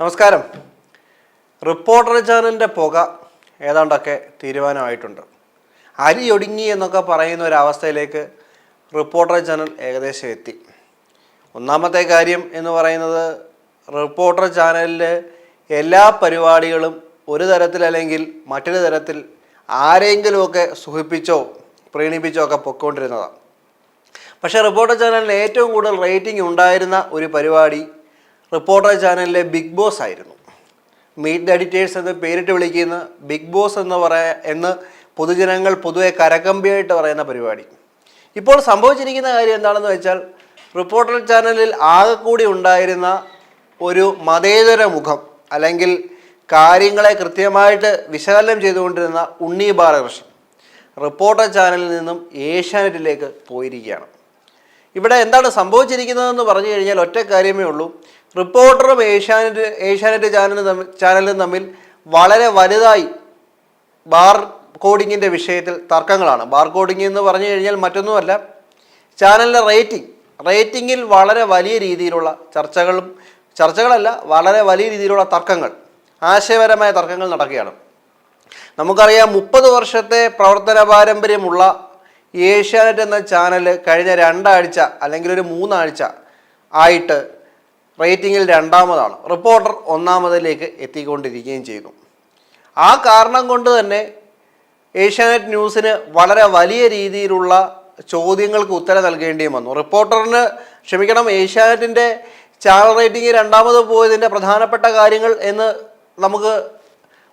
നമസ്കാരം. റിപ്പോർട്ടർ ചാനലിന്റെ പുക ഏതാണ്ടൊക്കെ തീരുമാനമായിട്ടുണ്ട്. അരി ഒടുങ്ങി എന്നൊക്കെ പറയുന്ന ഒരവസ്ഥയിലേക്ക് റിപ്പോർട്ടർ ചാനൽ ഏകദേശം എത്തി. ഒന്നാമത്തെ കാര്യം എന്ന് പറയുന്നത് റിപ്പോർട്ടർ ചാനലിലെ എല്ലാ പരിപാടികളും ഒരു തരത്തിൽ അല്ലെങ്കിൽ മറ്റൊരു തരത്തിൽ ആരെങ്കിലുമൊക്കെ സുഖിപ്പിച്ചോ പ്രീണിപ്പിച്ചോ ഒക്കെ പൊയ്ക്കൊണ്ടിരുന്നതാണ് പക്ഷേ റിപ്പോർട്ടർ ചാനലിന് ഏറ്റവും കൂടുതൽ റേറ്റിംഗ് ഉണ്ടായിരുന്ന ഒരു പരിപാടി റിപ്പോർട്ടർ ചാനലിലെ ബിഗ് ബോസ് ആയിരുന്നു. മീറ്റ് ദ എഡിറ്റേഴ്സ് എന്ന് പേരിട്ട് വിളിക്കുന്ന ബിഗ് ബോസ് എന്ന് പറയാ എന്ന് പൊതുജനങ്ങൾ പൊതുവെ കരകമ്പിയായിട്ട് പറയുന്ന പരിപാടി. ഇപ്പോൾ സംഭവിച്ചിരിക്കുന്ന കാര്യം എന്താണെന്ന് വെച്ചാൽ റിപ്പോർട്ടർ ചാനലിൽ ആകെ കൂടി ഉണ്ടായിരുന്ന ഒരു മതേതര മുഖം അല്ലെങ്കിൽ കാര്യങ്ങളെ കൃത്യമായിട്ട് വിശകലനം ചെയ്തുകൊണ്ടിരുന്ന ഉണ്ണി ബാലകൃഷ്ണൻ റിപ്പോർട്ടർ ചാനലിൽ നിന്നും ഏഷ്യാനെറ്റിലേക്ക് പോയിരിക്കുകയാണ്. ഇവിടെ എന്താണ് സംഭവിച്ചിരിക്കുന്നതെന്ന് പറഞ്ഞു കഴിഞ്ഞാൽ ഒറ്റ കാര്യമേ ഉള്ളൂ. റിപ്പോർട്ടറും ഏഷ്യാനെറ്റ് ഏഷ്യാനെറ്റ് ചാനലും തമ്മിൽ ചാനലും തമ്മിൽ വളരെ വലുതായി ബാർ കോഡിങ്ങിന്റെ വിഷയത്തിൽ തർക്കങ്ങളാണ്. ബാർ കോഡിംഗ് എന്ന് പറഞ്ഞു കഴിഞ്ഞാൽ മറ്റൊന്നുമല്ല ചാനലിന്റെ റേറ്റിംഗ് റേറ്റിങ്ങിൽ വളരെ വലിയ രീതിയിലുള്ള ചർച്ചകളും ചർച്ചകളല്ല വളരെ വലിയ രീതിയിലുള്ള തർക്കങ്ങൾ ആശയപരമായ തർക്കങ്ങൾ നടക്കുകയാണ്. നമുക്കറിയാം മുപ്പത് വർഷത്തെ പ്രവർത്തന പാരമ്പര്യമുള്ള ഏഷ്യാനെറ്റ് എന്ന ചാനൽ കഴിഞ്ഞ രണ്ടാഴ്ച അല്ലെങ്കിൽ ഒരു മൂന്നാഴ്ച ആയിട്ട് റേറ്റിംഗിൽ രണ്ടാമതാണ്. റിപ്പോർട്ടർ ഒന്നാമതിലേക്ക് എത്തിക്കൊണ്ടിരിക്കുകയും ചെയ്തു. ആ കാരണം കൊണ്ട് തന്നെ ഏഷ്യാനെറ്റ് ന്യൂസിന് വളരെ വലിയ രീതിയിലുള്ള ചോദ്യങ്ങൾക്ക് ഉത്തരം നൽകേണ്ടിയും വന്നു. റിപ്പോർട്ടറിന് ക്ഷമിക്കണം ഏഷ്യാനെറ്റിന്റെ ചാനൽ റേറ്റിംഗ് രണ്ടാമത് പോയതിന്റെ പ്രധാനപ്പെട്ട കാര്യങ്ങൾ എന്ന് നമുക്ക്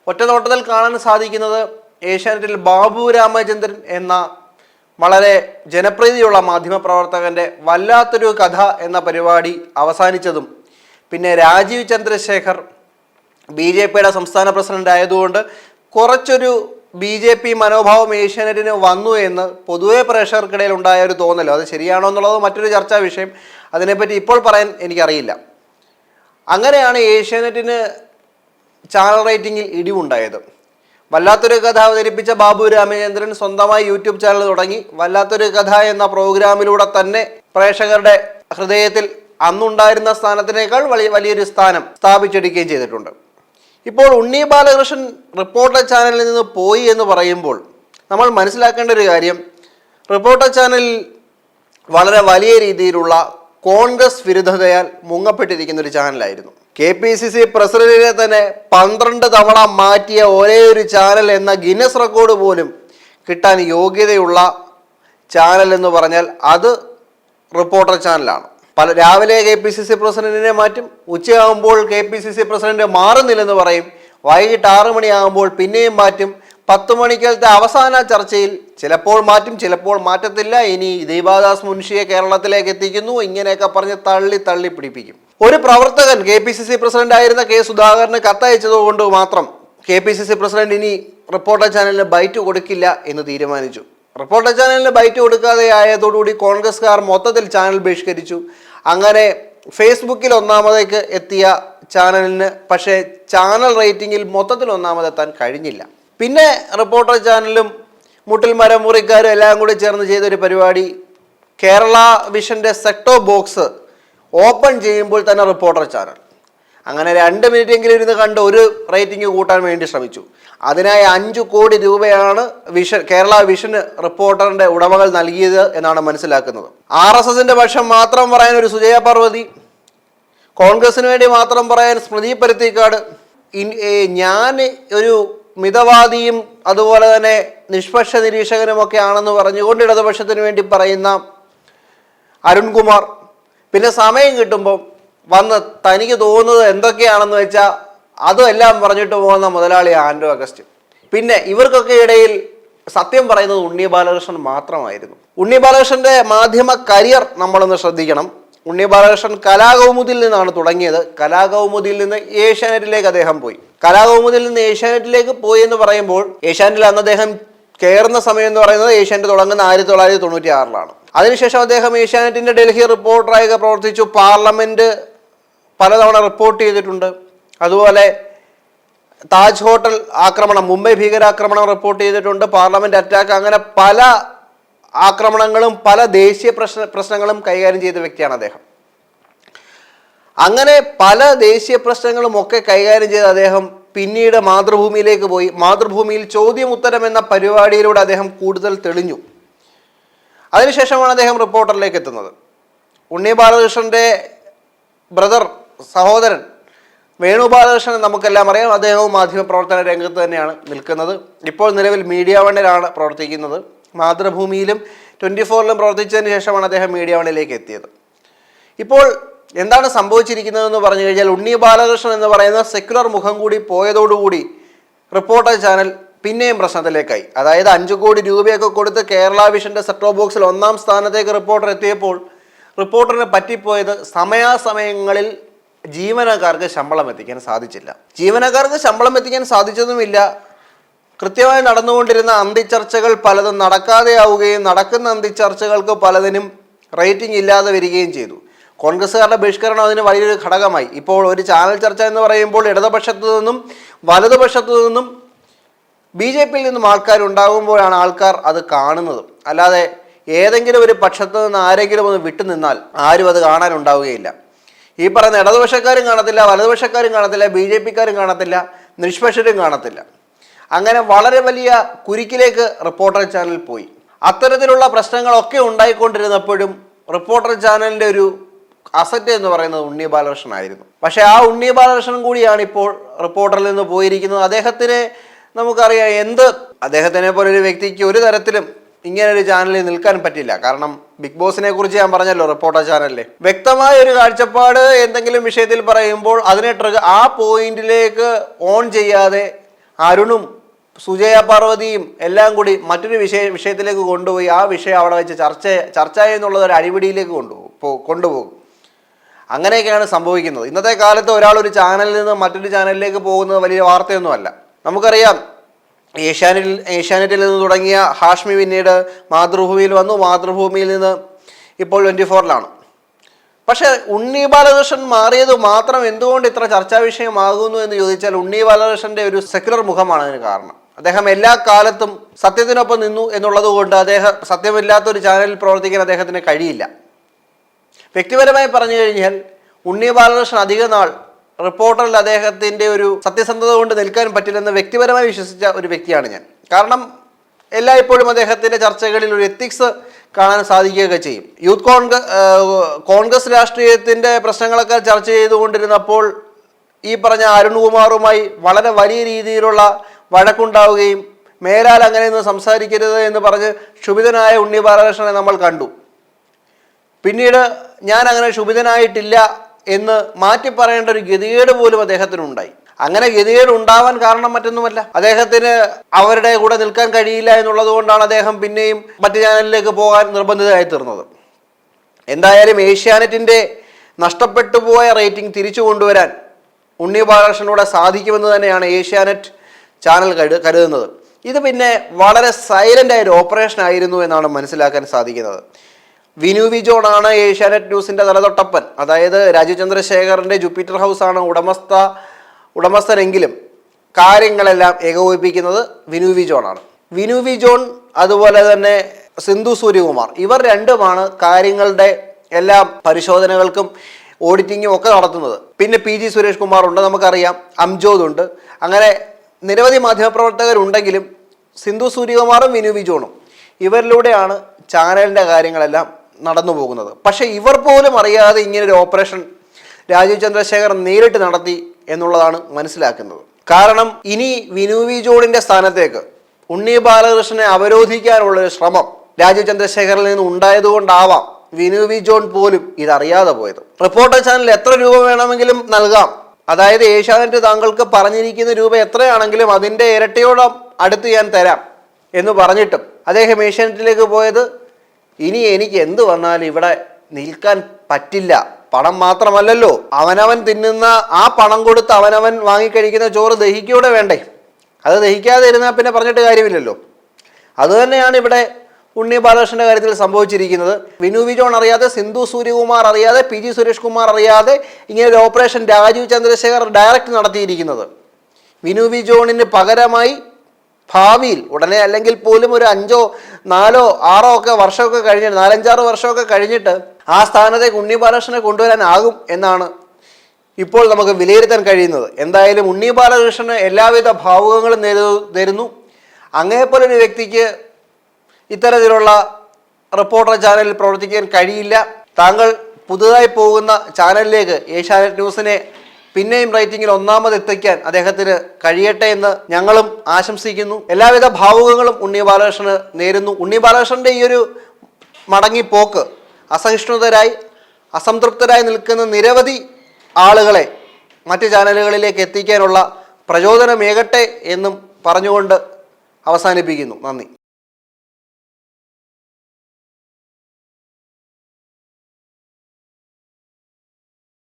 ഒറ്റനോട്ടത്തിൽ കാണാൻ സാധിക്കുന്നത് ഏഷ്യാനെറ്റിൽ ബാബു രാമചന്ദ്രൻ എന്ന വളരെ ജനപ്രീതിയുള്ള മാധ്യമപ്രവർത്തകന്റെ വല്ലാത്തൊരു കഥ എന്ന പരിപാടി അവസാനിച്ചതും പിന്നെ രാജീവ് ചന്ദ്രശേഖർ ബി ജെ പിയുടെ സംസ്ഥാന പ്രസിഡന്റ് ആയതുകൊണ്ട് കുറച്ചൊരു ബി ജെ പി മനോഭാവം ഏഷ്യാനെറ്റിന് വന്നു എന്ന് പൊതുവെ പ്രേക്ഷകർക്കിടയിൽ ഉണ്ടായ ഒരു തോന്നലോ. അത് ശരിയാണോ എന്നുള്ളത് മറ്റൊരു ചർച്ചാ വിഷയം. അതിനെപ്പറ്റി ഇപ്പോൾ പറയാൻ എനിക്കറിയില്ല. അങ്ങനെയാണ് ഏഷ്യാനെറ്റിന് ചാനൽ റേറ്റിംഗിൽ ഇടിവുണ്ടായത്. വല്ലാത്തൊരു കഥ അവതരിപ്പിച്ച ബാബു രാമചന്ദ്രൻ സ്വന്തമായി യൂട്യൂബ് ചാനൽ തുടങ്ങി. വല്ലാത്തൊരു കഥ എന്ന പ്രോഗ്രാമിലൂടെ തന്നെ പ്രേക്ഷകരുടെ ഹൃദയത്തിൽ അന്നുണ്ടായിരുന്ന സ്ഥാനത്തിനേക്കാൾ വലിയ വലിയൊരു സ്ഥാനം സ്ഥാപിച്ചെടുക്കുകയും ചെയ്തിട്ടുണ്ട്. ഇപ്പോൾ ഉണ്ണി ബാലകൃഷ്ണൻ റിപ്പോർട്ടർ ചാനലിൽ നിന്ന് പോയി എന്ന് പറയുമ്പോൾ നമ്മൾ മനസ്സിലാക്കേണ്ട ഒരു കാര്യം റിപ്പോർട്ടർ ചാനലിൽ വളരെ വലിയ രീതിയിലുള്ള കോൺഗ്രസ് വിരുദ്ധതയാൽ മുങ്ങപ്പെട്ടിരിക്കുന്ന ഒരു ചാനലായിരുന്നു. കെ പി സി സി പ്രസിഡന്റിനെ തന്നെ പന്ത്രണ്ട് തവണ മാറ്റിയ ഒരേ ഒരു ചാനൽ എന്ന ഗിന്നസ് റെക്കോർഡ് പോലും കിട്ടാൻ യോഗ്യതയുള്ള ചാനൽ എന്ന് പറഞ്ഞാൽ അത് റിപ്പോർട്ടർ ചാനലാണ്. പല രാവിലെ കെ പി സി സി പ്രസിഡന്റിനെ മാറ്റും ഉച്ചയാകുമ്പോൾ K P C C president മാറുന്നില്ലെന്ന് പറയും വൈകിട്ട് ആറു മണിയാകുമ്പോൾ പിന്നെയും മാറ്റും പത്ത് മണിക്കലത്തെ അവസാന ചർച്ചയിൽ ചിലപ്പോൾ മാറ്റും ചിലപ്പോൾ മാറ്റത്തില്ല. ഇനി ദീപാദാസ് മുൻഷിയെ കേരളത്തിലേക്ക് എത്തിക്കുന്നു ഇങ്ങനെയൊക്കെ പറഞ്ഞ് തള്ളി തള്ളി പിടിപ്പിക്കും. ഒരു പ്രവർത്തകൻ K P C C president ആയിരുന്ന കെ സുധാകരന് കത്തയച്ചതുകൊണ്ട് മാത്രം K P C C president ഇനി റിപ്പോർട്ടർ ചാനലിന് ബൈറ്റ് കൊടുക്കില്ല എന്ന് തീരുമാനിച്ചു. റിപ്പോർട്ടർ ചാനലിന് ബൈറ്റ് കൊടുക്കാതെ ആയതോടുകൂടി കോൺഗ്രസ്സുകാർ മൊത്തത്തിൽ ചാനൽ ബഹിഷ്കരിച്ചു. അങ്ങനെ ഫേസ്ബുക്കിൽ ഒന്നാമതേക്ക് എത്തിയ ചാനലിന് പക്ഷേ ചാനൽ റേറ്റിംഗിൽ മൊത്തത്തിൽ ഒന്നാമതെത്താൻ കഴിഞ്ഞില്ല. പിന്നെ റിപ്പോർട്ടർ ചാനലും മുട്ടിൽ മരം മുറിക്കാരും എല്ലാം കൂടി ചേർന്ന് ചെയ്തൊരു പരിപാടി. കേരള വിഷന്റെ സെക്ടോ ബോക്സ് ഓപ്പൺ ചെയ്യുമ്പോൾ തന്നെ റിപ്പോർട്ടർ ചാനൽ. അങ്ങനെ രണ്ട് മിനിറ്റെങ്കിലും ഇരുന്ന് കണ്ട് ഒരു റേറ്റിംഗ് കൂട്ടാൻ വേണ്ടി ശ്രമിച്ചു. അതിനായി അഞ്ചു കോടി രൂപയാണ് വിഷൻ കേരള വിഷന് റിപ്പോർട്ടറിന്റെ ഉടമകൾ നൽകിയത് എന്നാണ് മനസ്സിലാക്കുന്നത്. ആർ എസ് എസിന്റെ പക്ഷം മാത്രം പറയാൻ ഒരു സുജയ പാർവതി കോൺഗ്രസിന് വേണ്ടി മാത്രം പറയാൻ സ്മൃതി പരുത്തിക്കാട് ഞാൻ ഒരു മിതവാദിയും അതുപോലെ തന്നെ നിഷ്പക്ഷ നിരീക്ഷകനുമൊക്കെ ആണെന്ന് പറഞ്ഞുകൊണ്ട് ഇടതുപക്ഷത്തിന് വേണ്ടി പറയുന്ന അരുൺകുമാർ പിന്നെ സമയം കിട്ടുമ്പോൾ വന്ന് തനിക്ക് തോന്നുന്നത് എന്തൊക്കെയാണെന്ന് വെച്ചാൽ അതും എല്ലാം പറഞ്ഞിട്ട് പോകുന്ന മുതലാളി ആൻഡ്രോ അഗസ്റ്റ് പിന്നെ ഇവർക്കൊക്കെ ഇടയിൽ സത്യം പറയുന്നത് ഉണ്ണി ബാലകൃഷ്ണൻ മാത്രമായിരുന്നു. ഉണ്ണി ബാലകൃഷ്ണന്റെ മാധ്യമ കരിയർ നമ്മളൊന്ന് ശ്രദ്ധിക്കണം. ഉണ്ണി ബാലകൃഷ്ണൻ കലാകൗമുദിൽ നിന്നാണ് തുടങ്ങിയത്. കലാകൗമുദിൽ നിന്ന് ഏഷ്യാനെറ്റിലേക്ക് അദ്ദേഹം പോയി. കലാകൗമുദിൽ നിന്ന് ഏഷ്യാനെറ്റിലേക്ക് പോയി എന്ന് പറയുമ്പോൾ ഏഷ്യാനെറ്റിൽ അന്ന് അദ്ദേഹം കയറുന്ന സമയം എന്ന് പറയുന്നത് ഏഷ്യാനെറ്റ് തുടങ്ങുന്ന ആയിരത്തി തൊള്ളായിരത്തി തൊണ്ണൂറ്റി ആറിലാണ്. അതിനുശേഷം അദ്ദേഹം ഏഷ്യാനെറ്റിന്റെ ഡൽഹി റിപ്പോർട്ടറായൊക്കെ പ്രവർത്തിച്ചു. പാർലമെന്റ് പലതവണ റിപ്പോർട്ട് ചെയ്തിട്ടുണ്ട്. അതുപോലെ താജ് ഹോട്ടൽ ആക്രമണം മുംബൈ ഭീകരാക്രമണം റിപ്പോർട്ട് ചെയ്തിട്ടുണ്ട്. പാർലമെന്റ് അറ്റാക്ക് അങ്ങനെ പല ആക്രമണങ്ങളും പല ദേശീയ പ്രശ്ന പ്രശ്നങ്ങളും കൈകാര്യം ചെയ്ത വ്യക്തിയാണ് അദ്ദേഹം. അങ്ങനെ പല ദേശീയ പ്രശ്നങ്ങളും ഒക്കെ കൈകാര്യം ചെയ്ത അദ്ദേഹം പിന്നീട് മാതൃഭൂമിയിലേക്ക് പോയി. മാതൃഭൂമിയിൽ ചോദ്യം ഉത്തരം എന്ന പരിപാടിയിലൂടെ അദ്ദേഹം കൂടുതൽ തെളിഞ്ഞു. അതിനുശേഷമാണ് അദ്ദേഹം റിപ്പോർട്ടറിലേക്ക് എത്തുന്നത്. ഉണ്ണി ബാലകൃഷ്ണന്റെ ബ്രദർ സഹോദരൻ വേണു ബാലകൃഷ്ണൻ നമുക്കെല്ലാം അറിയാം. അദ്ദേഹവും മാധ്യമപ്രവർത്തന രംഗത്ത് തന്നെയാണ് നിൽക്കുന്നത്. ഇപ്പോൾ നിലവിൽ മീഡിയ വണ്ണിലാണ് പ്രവർത്തിക്കുന്നത്. മാതൃഭൂമിയിലും ട്വന്റി ഫോറിലും പ്രവർത്തിച്ചതിന് ശേഷമാണ് അദ്ദേഹം മീഡിയ വണ്ണിലേക്ക് എത്തിയത്. ഇപ്പോൾ എന്താണ് സംഭവിച്ചിരിക്കുന്നതെന്ന് പറഞ്ഞു കഴിഞ്ഞാൽ ഉണ്ണി ബാലകൃഷ്ണൻ എന്ന് പറയുന്ന സെക്യുലർ മുഖം കൂടി പോയതോടുകൂടി റിപ്പോർട്ടർ ചാനൽ പിന്നെയും പ്രശ്നത്തിലേക്കായി. അതായത് അഞ്ചു കോടി രൂപയൊക്കെ കൊടുത്ത് കേരള വിഷന്റെ സെറ്റോ ബോക്സിൽ ഒന്നാം സ്ഥാനത്തേക്ക് റിപ്പോർട്ടർ എത്തിയപ്പോൾ റിപ്പോർട്ടറിന് പറ്റിപ്പോയത് സമയാസമയങ്ങളിൽ ജീവനക്കാർക്ക് ശമ്പളം എത്തിക്കാൻ സാധിച്ചില്ല. ജീവനക്കാർക്ക് ശമ്പളം എത്തിക്കാൻ സാധിച്ചതുമില്ല. കൃത്യമായി നടന്നുകൊണ്ടിരുന്ന അന്തിച്ചർച്ചകൾ പലതും നടക്കാതെയാവുകയും നടക്കുന്ന അന്തിച്ചർച്ചകൾക്ക് പലതിനും റേറ്റിംഗ് ഇല്ലാതെ വരികയും ചെയ്തു. കോൺഗ്രസ്സുകാരുടെ ബഹിഷ്കരണം അതിന് വലിയൊരു ഘടകമായി. ഇപ്പോൾ ഒരു ചാനൽ ചർച്ച എന്ന് പറയുമ്പോൾ ഇടതുപക്ഷത്തു നിന്നും വലതുപക്ഷത്തു നിന്നും ബി ജെ പിയിൽ നിന്നും ആൾക്കാരുണ്ടാകുമ്പോഴാണ് ആൾക്കാർ അത് കാണുന്നത്. അല്ലാതെ ഏതെങ്കിലും ഒരു പക്ഷത്തു നിന്ന് ആരെങ്കിലും ഒന്ന് വിട്ടു നിന്നാൽ ആരും അത് കാണാനുണ്ടാവുകയില്ല ഈ പറയുന്ന ഇടതുപക്ഷക്കാരും കാണത്തില്ല വലതുപക്ഷക്കാരും കാണത്തില്ല ബി ജെ പിക്കാരും കാണത്തില്ല നിഷ്പക്ഷരും കാണത്തില്ല. അങ്ങനെ വളരെ വലിയ കുരുക്കിലേക്ക് റിപ്പോർട്ടർ ചാനൽ പോയി. അത്തരത്തിലുള്ള പ്രശ്നങ്ങളൊക്കെ ഉണ്ടായിക്കൊണ്ടിരുന്നപ്പോഴും റിപ്പോർട്ടർ ചാനലിന്റെ ഒരു അസറ്റ് എന്ന് പറയുന്നത് ഉണ്ണി ബാലകൃഷ്ണൻ ആയിരുന്നു. പക്ഷേ ആ ഉണ്ണി ബാലകൃഷ്ണൻ കൂടിയാണ് ഇപ്പോൾ റിപ്പോർട്ടറിൽ നിന്ന് പോയിരിക്കുന്നത്. അദ്ദേഹത്തിന് നമുക്കറിയാം എന്ത് അദ്ദേഹത്തിനെ പോലെ ഒരു വ്യക്തിക്ക് ഒരു തരത്തിലും ഇങ്ങനെ ഒരു ചാനലിൽ നിൽക്കാൻ പറ്റില്ല. കാരണം ബിഗ് ബോസിനെ കുറിച്ച് ഞാൻ പറഞ്ഞല്ലോ റിപ്പോർട്ടർ ചാനലിൽ വ്യക്തമായ ഒരു കാഴ്ചപ്പാട് എന്തെങ്കിലും വിഷയത്തിൽ പറയുമ്പോൾ അതിനെ ട്രിഗർ ആ പോയിന്റിലേക്ക് ഓൺ ചെയ്യാതെ അരുണും സുജയ പാർവതിയും എല്ലാം കൂടി മറ്റൊരു വിഷയ വിഷയത്തിലേക്ക് കൊണ്ടുപോയി. ആ വിഷയം അവിടെ വെച്ച് ചർച്ച ചർച്ച എന്നുള്ളത് ഒരു അടിപിടിയിലേക്ക് കൊണ്ടുപോകും കൊണ്ടുപോകും. അങ്ങനെയൊക്കെയാണ് സംഭവിക്കുന്നത്. ഇന്നത്തെ കാലത്ത് ഒരാൾ ഒരു ചാനലിൽ നിന്ന് മറ്റൊരു ചാനലിലേക്ക് പോകുന്നത് വലിയ വാർത്തയൊന്നുമല്ല. നമുക്കറിയാം ഏഷ്യാനെറ്റിൽ ഏഷ്യാനെറ്റിൽ നിന്ന് തുടങ്ങിയ ഹാഷ്മി പിന്നീട് മാതൃഭൂമിയിൽ വന്നു. മാതൃഭൂമിയിൽ നിന്ന് ഇപ്പോൾ ട്വന്റി ഫോറിലാണ് പക്ഷേ ഉണ്ണി ബാലകൃഷ്ണൻ മാറിയത് മാത്രം എന്തുകൊണ്ട് ഇത്ര ചർച്ചാ വിഷയമാകുന്നു എന്ന് ചോദിച്ചാൽ ഉണ്ണി ബാലകൃഷ്ണന്റെ ഒരു സെക്യുലർ മുഖമാണ് അതിന് കാരണം. അദ്ദേഹം എല്ലാ കാലത്തും സത്യത്തിനൊപ്പം നിന്നു എന്നുള്ളത് കൊണ്ട് അദ്ദേഹം സത്യമില്ലാത്ത ഒരു ചാനലിൽ പ്രവർത്തിക്കാൻ അദ്ദേഹത്തിന് കഴിയില്ല. വ്യക്തിപരമായി പറഞ്ഞു കഴിഞ്ഞാൽ ഉണ്ണി ബാലകൃഷ്ണൻ അധിക നാൾ റിപ്പോർട്ടറിൽ അദ്ദേഹത്തിന്റെ ഒരു സത്യസന്ധത കൊണ്ട് നിൽക്കാൻ പറ്റില്ലെന്ന് വ്യക്തിപരമായി വിശ്വസിച്ച ഒരു വ്യക്തിയാണ് ഞാൻ. കാരണം എല്ലായ്പ്പോഴും അദ്ദേഹത്തിന്റെ ചർച്ചകളിൽ ഒരു എത്തിക്സ് കാണാൻ സാധിക്കുകയൊക്കെ ചെയ്യും. യൂത്ത് കോൺഗ്രസ് കോൺഗ്രസ് രാഷ്ട്രീയത്തിന്റെ പ്രശ്നങ്ങളൊക്കെ ചർച്ച ചെയ്തുകൊണ്ടിരുന്നപ്പോൾ ഈ പറഞ്ഞ അരുൺകുമാറുമായി വളരെ വലിയ രീതിയിലുള്ള വഴക്കുണ്ടാവുകയും മേലാൽ അങ്ങനെയൊന്നും സംസാരിക്കരുത് എന്ന് പറഞ്ഞ് ക്ഷുഭിതനായ ഉണ്ണി ബാലകൃഷ്ണനെ നമ്മൾ കണ്ടു. പിന്നീട് ഞാൻ അങ്ങനെ ക്ഷുഭിതനായിട്ടില്ല എന്ന് മാറ്റി പറയേണ്ട ഒരു ഗതികേട് പോലും അദ്ദേഹത്തിനുണ്ടായി. അങ്ങനെ ഗതികേട് ഉണ്ടാവാൻ കാരണം മറ്റൊന്നുമല്ല. അദ്ദേഹത്തിന് അവരുടെ കൂടെ നിൽക്കാൻ കഴിയില്ല എന്നുള്ളത് കൊണ്ടാണ് അദ്ദേഹം പിന്നെയും മറ്റു ചാനലിലേക്ക് പോകാൻ നിർബന്ധിതരായി തീർന്നത്. എന്തായാലും ഏഷ്യാനെറ്റിന്റെ നഷ്ടപ്പെട്ടു പോയ റേറ്റിംഗ് തിരിച്ചു കൊണ്ടുവരാൻ ഉണ്ണി ബാലകൃഷ്ണനൂടെ സാധിക്കുമെന്ന് തന്നെയാണ് ഏഷ്യാനെറ്റ് ചാനൽ കരു കരുതുന്നത്. ഇത് പിന്നെ വളരെ സൈലന്റ് ആയ ഒരു ഓപ്പറേഷൻ ആയിരുന്നു എന്നാണ് മനസ്സിലാക്കാൻ സാധിക്കുന്നത്. വിനു വിജോണാണ് ഏഷ്യാനെറ്റ് ന്യൂസിന്റെ തലതൊട്ടപ്പൻ. അതായത് രാജീവ് ചന്ദ്രശേഖറിന്റെ ജൂപ്പിറ്റർ ഹൗസാണ് ഉടമസ്ഥ ഉടമസ്ഥനെങ്കിലും കാര്യങ്ങളെല്ലാം ഏകോപിപ്പിക്കുന്നത് വിനു വിജോണാണ്. വിനു വിജോൺ അതുപോലെ തന്നെ സിന്ധു സൂര്യകുമാർ ഇവർ രണ്ടുമാണ് കാര്യങ്ങളുടെ എല്ലാ പരിശോധനകൾക്കും ഓഡിറ്റിങ്ങും ഒക്കെ നടത്തുന്നത്. പിന്നെ പി ജി സുരേഷ് കുമാർ ഉണ്ട് നമുക്കറിയാം. അംജോദ് ഉണ്ട്. അങ്ങനെ നിരവധി മാധ്യമപ്രവർത്തകരുണ്ടെങ്കിലും സിന്ധു സൂര്യകുമാറും വിനു വിജോണും ഇവരിലൂടെയാണ് ചാനലിന്റെ കാര്യങ്ങളെല്ലാം നടന്നു പോകുന്നത്. പക്ഷേ ഇവർ പോലും അറിയാതെ ഇങ്ങനൊരു ഓപ്പറേഷൻ രാജീവ് ചന്ദ്രശേഖർ നേരിട്ട് നടത്തി എന്നുള്ളതാണ് മനസ്സിലാക്കുന്നത്. കാരണം ഇനി വിനു വി ജോണിന്റെ സ്ഥാനത്തേക്ക് ഉണ്ണി ബാലകൃഷ്ണനെ അവരോധിക്കാനുള്ള ഒരു ശ്രമം രാജീവ് ചന്ദ്രശേഖറിൽ നിന്ന് ഉണ്ടായതുകൊണ്ടാവാം വിനു വി ജോൺ പോലും ഇതറിയാതെ പോയത്. റിപ്പോർട്ടർ ചാനൽ എത്ര രൂപ വേണമെങ്കിലും നൽകാം. അതായത് ഏഷ്യാനെറ്റ് താങ്കൾക്ക് പറഞ്ഞിരിക്കുന്ന രൂപ എത്രയാണെങ്കിലും അതിന്റെ ഇരട്ടിയോളം അടുത്ത് ഞാൻ തരാം എന്ന് പറഞ്ഞിട്ടും അദ്ദേഹം ഏഷ്യാനെറ്റിലേക്ക് പോയത് ഇനി എനിക്ക് എന്ത് വന്നാലും ഇവിടെ നിൽക്കാൻ പറ്റില്ല. പണം മാത്രമല്ലല്ലോ. അവനവൻ തിന്നുന്ന ആ പണം കൊടുത്ത് അവനവൻ വാങ്ങിക്കഴിക്കുന്ന ചോറ് ദഹിക്കൂടെ വേണ്ടേ? അത് ദഹിക്കാതെ ഇരുന്നാൽ പിന്നെ പറഞ്ഞിട്ട് കാര്യമില്ലല്ലോ. അതുതന്നെയാണ് ഇവിടെ ഉണ്ണി ബാലകൃഷ്ണന്റെ കാര്യത്തിൽ സംഭവിച്ചിരിക്കുന്നത്. വിനു വിജോൺ അറിയാതെ സിന്ധു സൂര്യകുമാർ അറിയാതെ പി ജി സുരേഷ് കുമാർ അറിയാതെ ഇങ്ങനെ ഒരു ഓപ്പറേഷൻ രാജീവ് ചന്ദ്രശേഖർ ഡയറക്റ്റ് നടത്തിയിരിക്കുന്നത്. വിനു വിജോണിന് പകരമായി ഭാവിയിൽ ഉടനെ അല്ലെങ്കിൽ പോലും ഒരു അഞ്ചോ നാലോ ആറോ ഒക്കെ വർഷമൊക്കെ കഴിഞ്ഞിട്ട് നാലഞ്ചാറ് വർഷമൊക്കെ കഴിഞ്ഞിട്ട് ആ സ്ഥാനത്തേക്ക് ഉണ്ണി ബാലകൃഷ്ണനെ കൊണ്ടുവരാനാകും എന്നാണ് ഇപ്പോൾ നമുക്ക് വിലയിരുത്താൻ കഴിയുന്നത്. എന്തായാലും ഉണ്ണി ബാലകൃഷ്ണന് എല്ലാവിധ ഭാവുകങ്ങളും അങ്ങേപോലെ ഒരു വ്യക്തിക്ക് ഇത്തരത്തിലുള്ള റിപ്പോർട്ടർ ചാനലിൽ പ്രവർത്തിക്കാൻ കഴിയില്ല. താങ്കൾ പുതുതായി പോകുന്ന ചാനലിലേക്ക് ഏഷ്യാനെറ്റ് ന്യൂസിനെ പിന്നെയും റേറ്റിംഗിൽ ഒന്നാമത് എത്തിക്കാൻ അദ്ദേഹത്തിന് കഴിയട്ടെ എന്ന് ഞങ്ങളും ആശംസിക്കുന്നു. എല്ലാവിധ ഭാവുകങ്ങളും ഉണ്ണി ബാലകൃഷ്ണന് നേരുന്നു. ഉണ്ണി ബാലകൃഷ്ണന്റെ ഈ ഒരു മടങ്ങിപ്പോക്ക് അസഹിഷ്ണുതരായി അസംതൃപ്തരായി നിൽക്കുന്ന നിരവധി ആളുകളെ മറ്റ് ചാനലുകളിലേക്ക് എത്തിക്കാനുള്ള പ്രചോദനമേകട്ടെ എന്നും പറഞ്ഞുകൊണ്ട് അവസാനിപ്പിക്കുന്നു. നന്ദി.